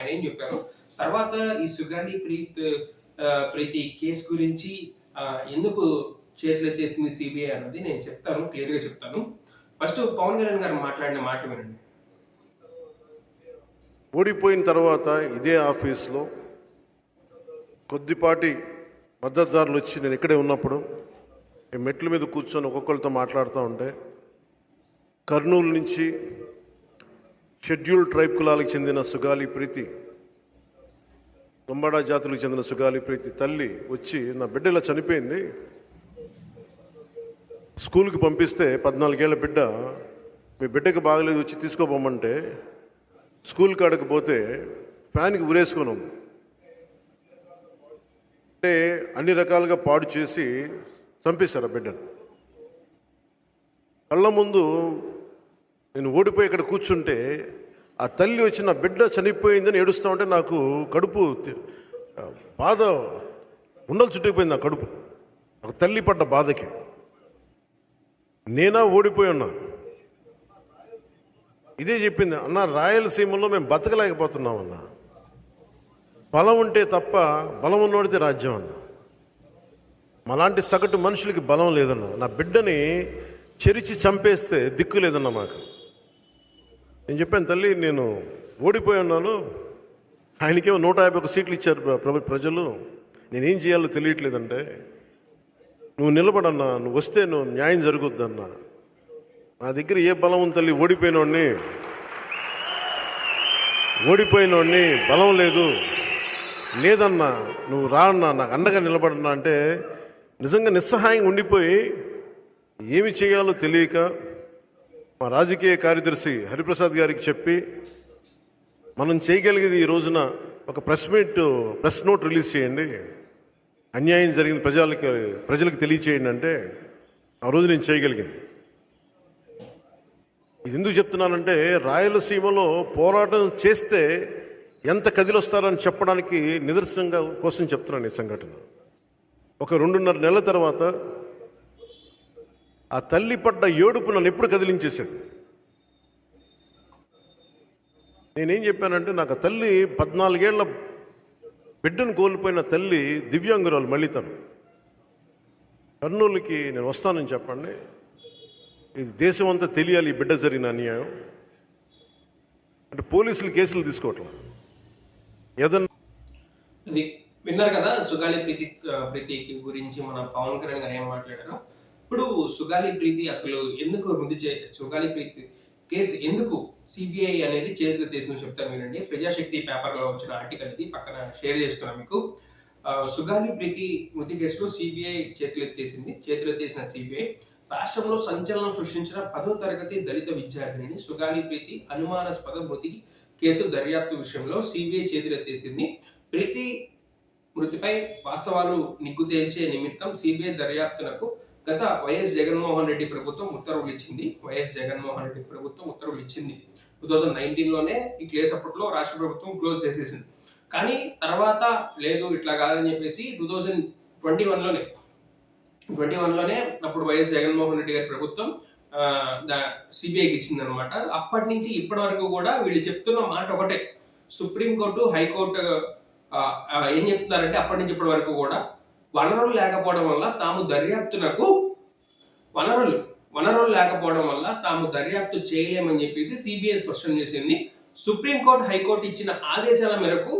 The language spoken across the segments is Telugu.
అని ఏం చెప్పారు? తర్వాత ఈ సుగాని ప్రీత్ ప్రీతి కేసు గురించి ఎందుకు చేతులెత్తేసింది సిబిఐ అన్నది నేను చెప్తాను క్లియర్గా చెప్తాను. ఫస్ట్ పవన్ కళ్యాణ్ గారు మాట్లాడిన మాట వినండి. ఓడిపోయిన తర్వాత ఇదే ఆఫీస్లో కొద్దిపాటి మద్దతుదారులు వచ్చి నేను ఇక్కడే ఉన్నప్పుడు మెట్ల మీద కూర్చొని ఒక్కొక్కరితో మాట్లాడుతూ ఉంటే కర్నూలు నుంచి షెడ్యూల్ ట్రైబ్ కులాలకు చెందిన సుగాలి ప్రీతి లంబాడా జాతులకు చెందిన సుగాలి ప్రీతి తల్లి వచ్చి నా బిడ్డ ఇలా చనిపోయింది. స్కూల్కి పంపిస్తే పద్నాలుగేళ్ళ బిడ్డ మీ బిడ్డకి బాగలేదు వచ్చి తీసుకోపోమంటే స్కూల్ కాడకు పోతే ఫ్యాన్కి ఉరేసుకున్నాం అంటే అన్ని రకాలుగా పాడు చేసి చంపేశారు ఆ బిడ్డను. కళ్ళ ముందు నేను ఓడిపోయి ఇక్కడ కూర్చుంటే ఆ తల్లి వచ్చి నా బిడ్డ చనిపోయిందని ఏడుస్తూ ఉంటే నాకు కడుపు బాధ ఉండలు చుట్టుకుపోయింది నా కడుపు. ఒక తల్లి పడ్డ బాధకి. నేనా ఓడిపోయి ఉన్నా. ఇదే చెప్పింది అన్న రాయలసీమలో మేము బతకలేకపోతున్నాం అన్న బలం ఉంటే తప్ప బలం ఉన్నోడితే రాజ్యం అన్న. మలాంటి సగటు మనుషులకి బలం లేదన్న. నా బిడ్డని చెరిచి చంపేస్తే దిక్కు లేదన్న మాకు. నేను చెప్పాను తల్లి నేను ఓడిపోయి ఉన్నాను. ఆయనకేమో నూట యాభై ఒక సీట్లు ఇచ్చారు ప్రభు ప్రజలు. నేనేం చేయాలో తెలియట్లేదంటే నువ్వు నిలబడన్నా నువ్వు వస్తే నువ్వు న్యాయం జరుగుద్దన్నా. నా దగ్గర ఏ బలం ఉంది తల్లి? ఓడిపోయినోడిని. ఓడిపోయినోడిని బలం లేదు. లేదన్నా నువ్వు రా అన్నా నాకు అండగా నిలబడన్నా అంటే నిజంగా నిస్సహాయంగా ఉండిపోయి ఏమి చేయాలో తెలియక మా రాజకీయ కార్యదర్శి హరిప్రసాద్ గారికి చెప్పి మనం చేయగలిగేది ఈ రోజున ఒక press meet press note release చేయండి. అన్యాయం జరిగింది ప్రజలకి ప్రజలకు తెలియచేయండి అంటే ఆ రోజు నేను చేయగలిగింది. ఇది ఎందుకు చెప్తున్నానంటే రాయలసీమలో పోరాటం చేస్తే ఎంత కదిలొస్తారని చెప్పడానికి నిదర్శనంగా కోసం చెప్తున్నాను ఈ సంఘటన. ఒక రెండున్నర నెలల తర్వాత ఆ తల్లి పడ్డ ఏడుపు నన్ను ఎప్పుడు కదిలించేశాడు? నేనేం చెప్పానంటే నాకు ఆ తల్లి పద్నాలుగేళ్ళ బిడ్డను కోల్పోయిన తల్లి దివ్యాంగురాలు మళ్ళీ తను కర్నూలుకి నేను వస్తానని చెప్పండి. ఇది దేశం అంతా తెలియాలి ఈ బిడ్డ జరిగిన అన్యాయం. అంటే పోలీసులు కేసులు తీసుకోవట్లా? ఏదన్నా విన్నారు కదా సుగాలి ప్రీతి ప్రీతికి గురించి మన పవన్ కళ్యాణ్ గారు ఏం మాట్లాడారు? ఇప్పుడు సుగాలి ప్రీతి అసలు ఎందుకు ముందు చే సుగాలి ప్రీతి కేసు ఎందుకు సిబిఐ అనేది చేతులు తీసుకుని చెప్తాను వినండి. ప్రజాశక్తి పేపర్లో వచ్చిన ఆర్టికల్ ఇది. పక్కన షేర్ చేస్తున్నాను మీకు. సుగాలి ప్రీతి మృతి కేసులో సిబిఐ చేతులు ఎత్తేసింది. చేతులు ఎత్తేసిన సిబిఐ రాష్ట్రంలో సంచలనం సృష్టించిన పదో తరగతి దళిత విద్యార్థిని సుగాలి ప్రీతి అనుమానాస్పద మృతి కేసు దర్యాప్తు విషయంలో సిబిఐ చేతులెత్తేసింది ప్రీతి మృతిపై వాస్తవాలు నిగ్గు తేల్చే నిమిత్తం సిబిఐ దర్యాప్తునకు గత వైఎస్ జగన్మోహన్ రెడ్డి ప్రభుత్వం ఉత్తర్వులు ఇచ్చింది. వైఎస్ జగన్మోహన్ రెడ్డి ప్రభుత్వం ఉత్తర్వులు ఇచ్చింది. టూ థౌజండ్ నైన్టీన్లోనే ఈ క్లేస్ అప్పట్లో రాష్ట్ర ప్రభుత్వం క్లోజ్ చేసేసింది. కానీ తర్వాత లేదు ఇట్లా కాదని చెప్పేసి టూ థౌజండ్ ట్వంటీ వన్లోనే ట్వంటీ వన్లోనే అప్పుడు వైఎస్ జగన్మోహన్ రెడ్డి గారి ప్రభుత్వం సిబిఐకి ఇచ్చింది అనమాట అప్పటి నుంచి ఇప్పటి వరకు కూడా వీళ్ళు చెప్తున్న మాట ఒకటే. సుప్రీంకోర్టు హైకోర్టు ఏం చెప్తున్నారంటే అప్పటి నుంచి ఇప్పటి వరకు కూడా వనరులు లేకపోవడం వల్ల తాము దర్యాప్తునకు వనరులు వనరులు లేకపోవడం వల్ల తాము దర్యాప్తు చేయలేమని చెప్పేసి సిబిఐ స్పష్టం చేసింది. సుప్రీంకోర్టు హైకోర్టు ఇచ్చిన ఆదేశాల మేరకు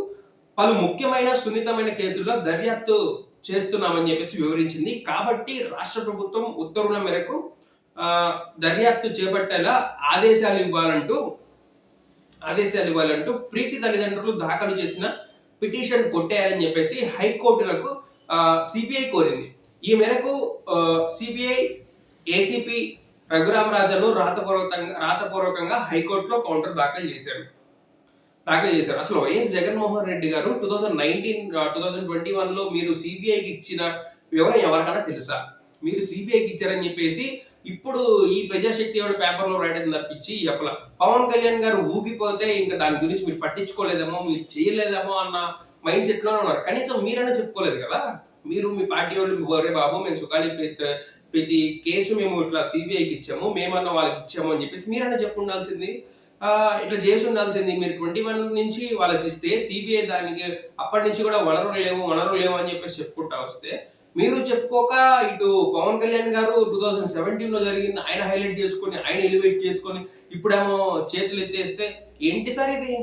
పలు ముఖ్యమైన సున్నితమైన కేసుల్లో దర్యాప్తు చేస్తున్నామని చెప్పేసి వివరించింది. కాబట్టి రాష్ట్ర ప్రభుత్వం ఉత్తర్వుల మేరకు దర్యాప్తు చేపట్టేలా ఆదేశాలు ఇవ్వాలంటూ ఆదేశాలు ఇవ్వాలంటూ ప్రీతి తల్లిదండ్రులు దాఖలు చేసిన పిటిషన్ కొట్టేయాలని చెప్పేసి హైకోర్టులకు సిబిఐ కోరింది. ఈ మేరకు సిబిఐ ఏసీపీ రఘురామరాజను రాతపూర్వకంగా రాతపూర్వకంగా హైకోర్టులో కౌంటర్ దాఖలు చేశారు. దాఖలు చేశారు. అసలు వైఎస్ జగన్మోహన్ రెడ్డి గారు two thousand nineteen two thousand twenty వన్లో మీరు సిబిఐకి ఇచ్చిన వివరం ఎవరికైనా తెలుసా? మీరు సిబిఐకి ఇచ్చారని చెప్పేసి ఇప్పుడు ఈ ప్రజాశక్తి ఎవరి పేపర్లో రాయడం తప్పించి చెప్పల పవన్ కళ్యాణ్ గారు ఊగిపోతే ఇంకా దాని గురించి మీరు పట్టించుకోలేదేమో మీరు చేయలేదేమో అన్న మైండ్ సెట్లోనే ఉన్నారు. కనీసం మీరైనా చెప్పుకోలేదు కదా? మీరు మీ పార్టీ వాళ్ళు ఒరే బాబు మేము సుఖాలి ప్రతి ప్రతి కేసు మేము ఇట్లా సిబిఐకి ఇచ్చాము మేమన్నా వాళ్ళకి ఇచ్చాము అని చెప్పేసి మీరైనా చెప్పు ఉండాల్సింది ఇట్లా చేసి ఉండాల్సింది. మీరు ట్వంటీ వన్ నుంచి వాళ్ళకి ఇస్తే సిబిఐ దానికి అప్పటి నుంచి కూడా వనరులు లేవు వనరులు లేవు అని చెప్పేసి చెప్పుకుంటా వస్తే మీరు చెప్పుకోక ఇటు పవన్ కళ్యాణ్ గారు టూ థౌజండ్ సెవెంటీన్లో జరిగింది. ఆయన హైలైట్ చేసుకొని ఆయన ఎలివేట్ చేసుకొని ఇప్పుడేమో చేతులు ఎత్తేస్తే ఏంటి సార్ ఇది?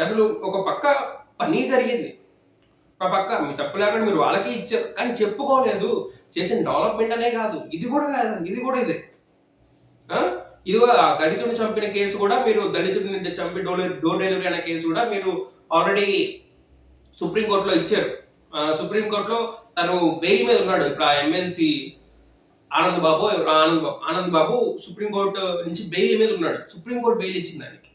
అసలు ఒక పక్క పని జరిగింది. ఒక పక్క మీ తప్పు లేకుండా మీరు వాళ్ళకి ఇచ్చారు కానీ చెప్పుకోలేదు. చేసిన డెవలప్మెంట్ అనే కాదు. ఇది కూడా కాదు. ఇది కూడా ఇదే. ఇదిగో ఇది ఆ దళితుడిని చంపిన కేసు కూడా మీరు దళితుడిని చంపి డోర్ డోర్ డెలివరీ అనే కేసు కూడా మీరు ఆల్రెడీ సుప్రీంకోర్టులో ఇచ్చారు. సుప్రీంకోర్టులో తను బెయిల్ మీద ఉన్నాడు. ఇప్పుడు ఆ MLC Anand Babu Anand Babu Anand Babu supreme court నుంచి బెయిల్ మీద ఉన్నాడు. సుప్రీంకోర్టు బెయిల్ ఇచ్చింది దానికి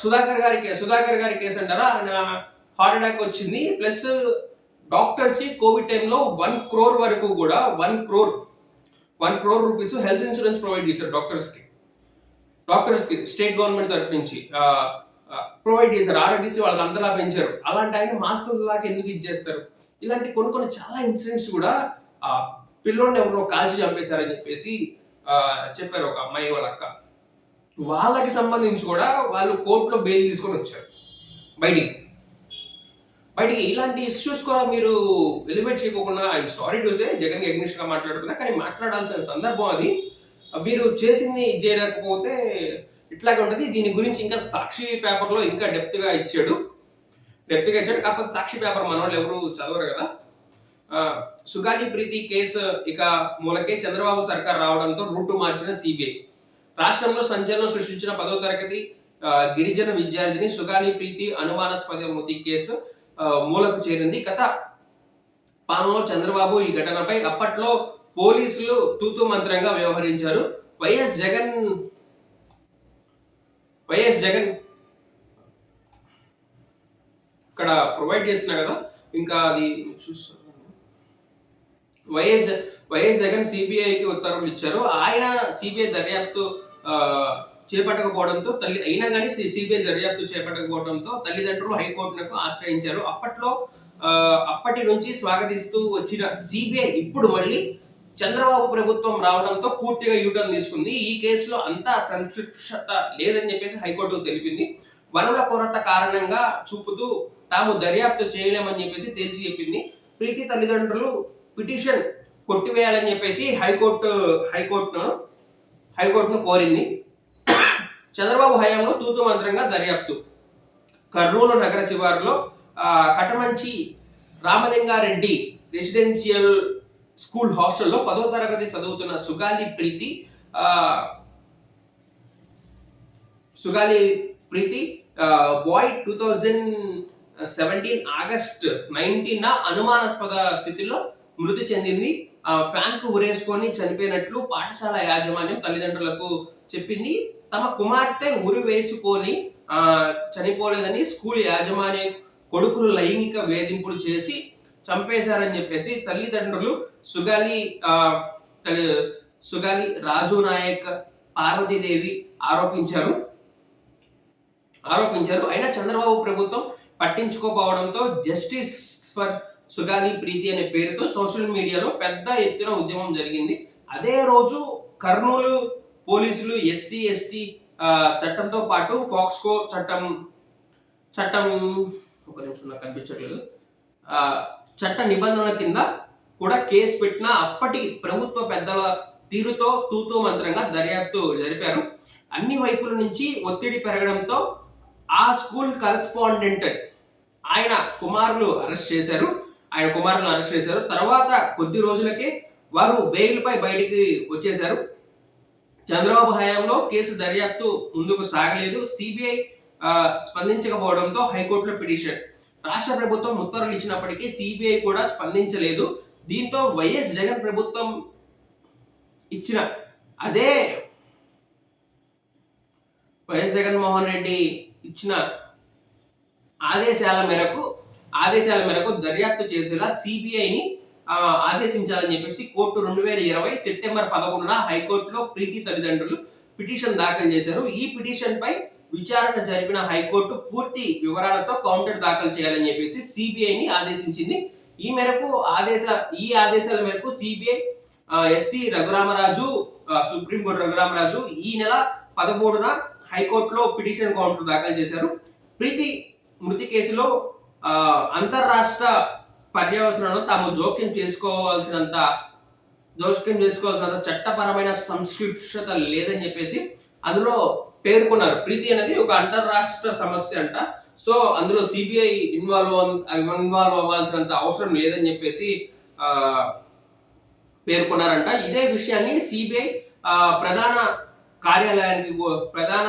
సుధాకర్ గారి సుధాకర్ గారి కేసు అంటారా? ఆయన హార్ట్ అటాక్ వచ్చింది. ప్లస్ డాక్టర్స్కి కోవిడ్ టైంలో వన్ క్రోర్ వరకు కూడా one crore one crore rupees health insurance provide చేశారు డాక్టర్స్కి. డాక్టర్స్కి స్టేట్ గవర్నమెంట్ తరఫు నుంచి ప్రొవైడ్ చేశారు. ఆరోగ్యశ్రీ వాళ్ళకి అంతలా పెంచారు. అలాంటి ఆయన మాస్క్ దాకా ఎందుకు ఇచ్చేస్తారు? ఇలాంటి కొన్ని కొన్ని చాలా ఇన్సిడెంట్స్ కూడా ఆ పిల్లోడిని ఎవరో కాల్చి చంపేశారని చెప్పేసి చెప్పారు ఒక అమ్మాయి వాళ్ళ అక్క. వాళ్ళకి సంబంధించి కూడా వాళ్ళు కోర్టులో బెయిల్ తీసుకొని వచ్చారు. బయటికి. బయటికి ఇలాంటి ఇష్యూస్ కూడా మీరు ఎలివేట్ చేయకుండా I sorry to say Jagan అగ్నిస్ట్గా మాట్లాడుతున్నా కానీ మాట్లాడాల్సిన సందర్భం అది. మీరు చేసింది ఇది చేయలేకపోతే ఇట్లాగే ఉంటుంది. దీని గురించి ఇంకా సాక్షి పేపర్లో ఇంకా డెప్త్గా ఇచ్చాడు. డెప్త్గా ఇచ్చాడు. కాకపోతే సాక్షి పేపర్ మన వాళ్ళు ఎవరు చదవరు కదా. సుగాలి ప్రీతి కేసు ఇక మూలకే చంద్రబాబు సర్కార్ రావడంతో రూటు మార్చిన సిబిఐ. రాష్ట్రంలో సంచలనం సృష్టించిన పదో తరగతి గిరిజన విద్యార్థిని సుగాలి ప్రీతి అనుమానాస్పద మృతి కేసు మూలకు చేరింది. గత పాలనలో చంద్రబాబు ఈ ఘటనపై అప్పట్లో పోలీసులు తూతు మంత్రంగా వ్యవహరించారు. వైఎస్ జగన్ వైఎస్ జగన్ ఇక్కడ ప్రొవైడ్ చేస్తున్నా కదా ఇంకా అది చూస్తాను. వైఎస్ వైఎస్ జగన్ సిబిఐకి ఉత్తర్వులు ఇచ్చారు. ఆయన సిబిఐ దర్యాప్తు చేపట్టకపోవడంతో తల్లి అయినా కానీ సిబిఐ దర్యాప్తు చేపట్టకపోవడంతో తల్లిదండ్రులు హైకోర్టునకు ఆశ్రయించారు. అప్పట్లో అప్పటి నుంచి స్వాగతిస్తూ వచ్చిన సిబిఐ ఇప్పుడు మళ్ళీ చంద్రబాబు ప్రభుత్వం రావడంతో పూర్తిగా యూటర్న్ తీసుకుంది. ఈ కేసులో అంతా సంక్షిప్త లేదని చెప్పేసి హైకోర్టు తెలిపింది. వనరుల కొరత కారణంగా చూపుతూ తాము దర్యాప్తు చేయలేమని చెప్పేసి తేల్చి చెప్పింది. ప్రీతి తల్లిదండ్రులు పిటిషన్ కొట్టివేయాలని చెప్పేసి హైకోర్టు హైకోర్టును హైకోర్టును కోరింది. చంద్రబాబు హయాంలో తూతు మంత్రంగా దర్యాప్తు. కర్నూలు నగర శివారులో కటమంచి రామలింగారెడ్డి రెసిడెన్షియల్ స్కూల్ హాస్టల్లో పదో తరగతి చదువుతున్న Sugali Preethi Sugali Preethi bye two thousand seventeen August nineteen అనుమానాస్పద స్థితిలో మృతి చెందింది. ఆ, ఫ్యాన్కు ఉరేసుకొని చనిపోయినట్లు పాఠశాల యాజమాన్యం తల్లిదండ్రులకు చెప్పింది. తమ కుమార్తె ఉరి వేసుకొని ఆ, చనిపోలేదని స్కూల్ యాజమాన్యం కొడుకులు లైంగిక వేధింపులు చేసి చంపేశారని చెప్పేసి తల్లిదండ్రులు సుగాలి ఆ, సుగాలి రాజు నాయక్ పార్వతీదేవి ఆరోపించారు. ఆరోపించారు. అయినా చంద్రబాబు ప్రభుత్వం పట్టించుకోపోవడంతో జస్టిస్ ఫర్ సుగాలి ప్రీతి అనే పేరుతో సోషల్ మీడియాలో పెద్ద ఎత్తున ఉద్యమం జరిగింది. అదే రోజు కర్నూలు పోలీసులు ఎస్సీ ఎస్టీ చట్టంతో పాటు ఫాక్స్కో చట్టం చట్టం ఒక నిమిషం నాకు కనిపించట్లేదు. చట్ట నిబంధనల కింద కూడా కేసు పెట్టిన అప్పటి ప్రభుత్వ పెద్దల తీరుతో తూతూ మంత్రంగా దర్యాప్తు జరిపారు. అన్ని వైపుల నుంచి ఒత్తిడి పెరగడంతో ఆ స్కూల్ కరస్పాండెంట్ ఆయన కుమారులు అరెస్ట్ చేశారు. ఆయన కుమారులను అరెస్ట్ చేశారు. తర్వాత కొద్ది రోజులకే వారు బెయిల్పై బయటికి వచ్చేశారు. చంద్రబాబు హయాంలో కేసు దర్యాప్తు ముందుకు సాగలేదు. సిబిఐ స్పందించకపోవడంతో హైకోర్టులో పిటిషన్. రాష్ట్ర ప్రభుత్వం ఉత్తర్వులు ఇచ్చినప్పటికీ సిబిఐ కూడా స్పందించలేదు. దీంతో వైఎస్ జగన్ ప్రభుత్వం ఇచ్చిన అదే వైఎస్ జగన్మోహన్ రెడ్డి ఇచ్చిన ఆదేశాల మేరకు ఆదేశాల మేరకు దర్యాప్తు చేసేలా సిబిఐని ఆదేశించాలని చెప్పేసి కోర్టు రెండు వేల ఇరవై సెప్టెంబర్ పదకొండున హైకోర్టులో ప్రీతి తల్లిదండ్రులు పిటిషన్ దాఖలు చేశారు. ఈ పిటిషన్ పై విచారణ జరిపిన హైకోర్టు పూర్తి వివరాలతో కౌంటర్ దాఖలు చేయాలని చెప్పేసి సిబిఐని ఆదేశించింది. ఈ మేరకు ఆదేశ ఈ ఆదేశాల మేరకు CBI SC Raghuramaraju supreme court Raghuramaraju ఈ నెల పదమూడున హైకోర్టులో పిటిషన్ కౌంటర్ దాఖలు చేశారు. ప్రీతి మృతి కేసులో అంతర్రాష్ట్ర పర్యవసనను తాము జోక్యం చేసుకోవాల్సినంత జోక్యం చేసుకోవాల్సినంత చట్టపరమైన సంక్షిప్షత లేదని చెప్పేసి అందులో పేర్కొన్నారు. ప్రీతి అనేది ఒక అంతర్రాష్ట్ర సమస్య అంట. సో అందులో సిబిఐ ఇన్వాల్వ్ ఇన్వాల్వ్ అవ్వాల్సినంత అవసరం లేదని చెప్పేసి పేర్కొన్నారంట. ఇదే విషయాన్ని సిబిఐ ప్రధాన కార్యాలయానికి ప్రధాన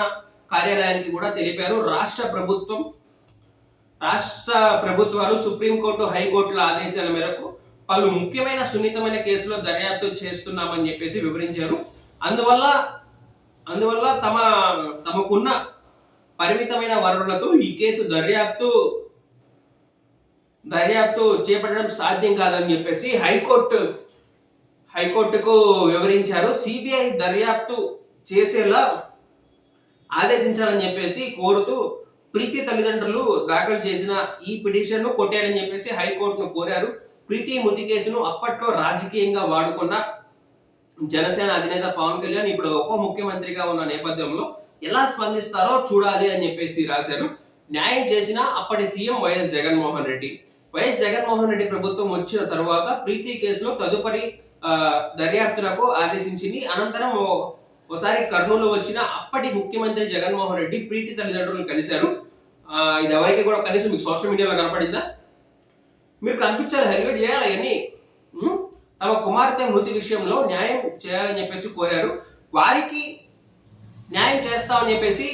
కార్యాలయానికి కూడా తెలిపారు. రాష్ట్ర ప్రభుత్వం రాష్ట్ర ప్రభుత్వాలు సుప్రీంకోర్టు హైకోర్టుల ఆదేశాల మేరకు పలు ముఖ్యమైన సున్నితమైన కేసులో దర్యాప్తు చేస్తున్నామని చెప్పేసి వివరించారు. అందువల్ల అందువల్ల తమ తమకున్న పరిమితమైన వనరులతో ఈ కేసు దర్యాప్తు దర్యాప్తు చేపట్టడం సాధ్యం కాదని చెప్పేసి హైకోర్టు హైకోర్టుకు వివరించారు. సిబిఐ దర్యాప్తు చేసేలా ఆదేశించాలని చెప్పేసి కోరుతూ ప్రీతి తల్లిదండ్రులు దాఖలు చేసిన ఈ పిటిషన్ను కొట్టాడని చెప్పేసి హైకోర్టును కోరారు. ప్రీతి మృతి కేసును అప్పట్లో రాజకీయంగా వాడుకున్న జనసేన అధినేత పవన్ కళ్యాణ్ ఇప్పుడు ఉప ముఖ్యమంత్రిగా ఉన్న నేపథ్యంలో ఎలా స్పందిస్తారో చూడాలి అని చెప్పేసి రాశారు. న్యాయం చేసిన అప్పటి CM YS Jaganmohan Reddy. YS Jaganmohan Reddy ప్రభుత్వం వచ్చిన తరువాత ప్రీతి కేసులో తదుపరి దర్యాప్తునకు ఆదేశించింది. అనంతరం ఓ- ఒకసారి కర్నూలు వచ్చిన అప్పటి ముఖ్యమంత్రి జగన్మోహన్ రెడ్డి ప్రీతి తల్లిదండ్రులను కలిశారు. ఇది ఎవరికి కూడా కనీసం మీకు సోషల్ మీడియాలో కనపడిందా? మీరు కనిపించాలి హెల్మెట్ చేయాలి అవన్నీ. తమ కుమార్తె మృతి విషయంలో న్యాయం చేయాలని చెప్పేసి కోరారు. వారికి న్యాయం చేస్తామని చెప్పేసి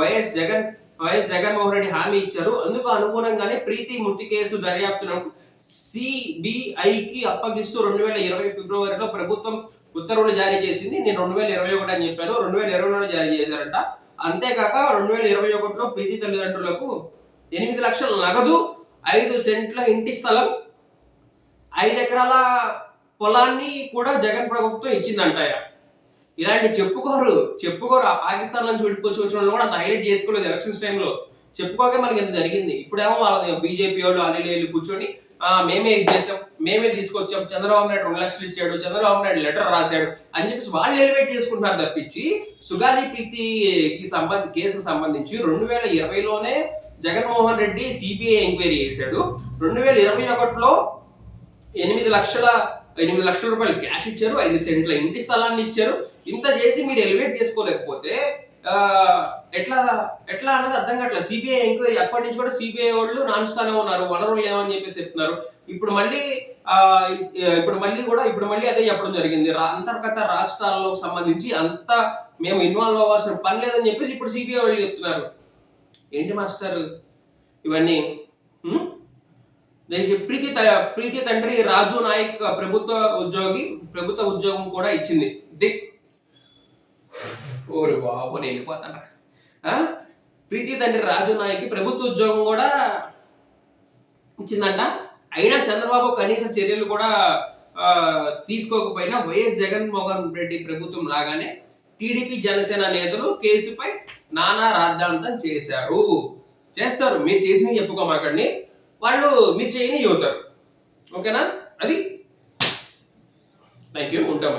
వైఎస్ జగన్ వైఎస్ జగన్మోహన్ రెడ్డి హామీ ఇచ్చారు. అందుకు అనుగుణంగానే ప్రీతి మృతి కేసు దర్యాప్తును సిబిఐకి అప్పగిస్తూ రెండు వేల ఇరవై ఫిబ్రవరిలో ప్రభుత్వం ఉత్తర్వులు జారీ చేసింది. నేను రెండు వేల ఇరవై ఒకటి అని చెప్పాను. రెండు వేల ఇరవైలో జారీ చేశారంట. అంతేకాక రెండు వేల ఇరవై ఒకటిలో ప్రీతి తల్లిదండ్రులకు ఎనిమిది లక్షల నగదు ఐదు సెంట్ల ఇంటి స్థలం ఐదు ఎకరాల పొలాన్ని కూడా జగన్ ప్రభుత్వం ఇచ్చిందంటాయ ఇలాంటి చెప్పుకోరు చెప్పుకోరు. ఆ పాకిస్తాన్ నుంచి విడిపోయి వచ్చిన వాళ్ళు కూడా అంత హైలైట్ చేసుకోలేదు ఎలక్షన్స్ టైంలో. చెప్పుకోకే మనకి ఎంత జరిగింది? ఇప్పుడేమో వాళ్ళ బీజేపీ వాళ్ళు అల్లి వెళ్ళి కూర్చొని మేమే ఇది చేసాం. మేమే తీసుకొచ్చాం. చంద్రబాబు నాయుడు రెండు లక్షలు ఇచ్చాడు. చంద్రబాబు నాయుడు లెటర్ రాశాడు అని చెప్పేసి వాళ్ళు ఎలివేట్ చేసుకుంటున్నారు తప్పించి సుగాలి ప్రీతికి సంబంధ కేసుకు సంబంధించి రెండు వేల ఇరవైలోనే జగన్మోహన్ రెడ్డి సిబిఐ ఎంక్వైరీ చేశాడు. రెండు వేల ఇరవై ఒకటిలో ఎనిమిది లక్షల ఎనిమిది లక్షల రూపాయలు క్యాష్ ఇచ్చారు. ఐదు సెంట్ల ఇంటి స్థలాన్ని ఇచ్చారు. ఇంత చేసి మీరు ఎలివేట్ చేసుకోలేకపోతే ఎట్లా ఎట్లా అన్నది అర్థం కావట్లేదు. సిబిఐ ఎంక్వైరీ అప్పటి నుంచి కూడా సిబిఐ వాళ్ళు నాన్స్తానే ఉన్నారు. వనరులు లేవని చెప్పేసి చెప్తున్నారు. ఇప్పుడు మళ్ళీ ఇప్పుడు మళ్ళీ కూడా ఇప్పుడు మళ్ళీ అదే చెప్పడం జరిగింది. అంతర్గత రాష్ట్రాలకు సంబంధించి అంత మేము ఇన్వాల్వ్ అవ్వాల్సిన పని లేదని చెప్పేసి ఇప్పుడు సిబిఐ వాళ్ళు చెప్తున్నారు. ఏంటి మాస్టర్ ఇవన్నీ? నేను ప్రీతి త- ప్రీతి తండ్రి రాజు నాయక్ ప్రభుత్వ ఉద్యోగి ప్రభుత్వ ఉద్యోగం కూడా ఇచ్చింది. ది ఓరు బాబు నేను వెళ్ళిపోతాను ఆ? ప్రీతి తండ్రి రాజు నాయకి ప్రభుత్వ ఉద్యోగం కూడా ఇచ్చిందంట. అయినా చంద్రబాబు కనీస చర్యలు కూడా తీసుకోకపోయినా వైఎస్ జగన్మోహన్ రెడ్డి ప్రభుత్వం రాగానే టీడీపీ జనసేన నేతలు కేసుపై నానా రాద్ధాంతం చేశారు. చేస్తారు. మీరు చేసినవి చెప్పుకోమాకండి. వాళ్ళు మీరు చేయని చెబుతారు ఓకేనా? అది. థ్యాంక్ యూ ఉంటాం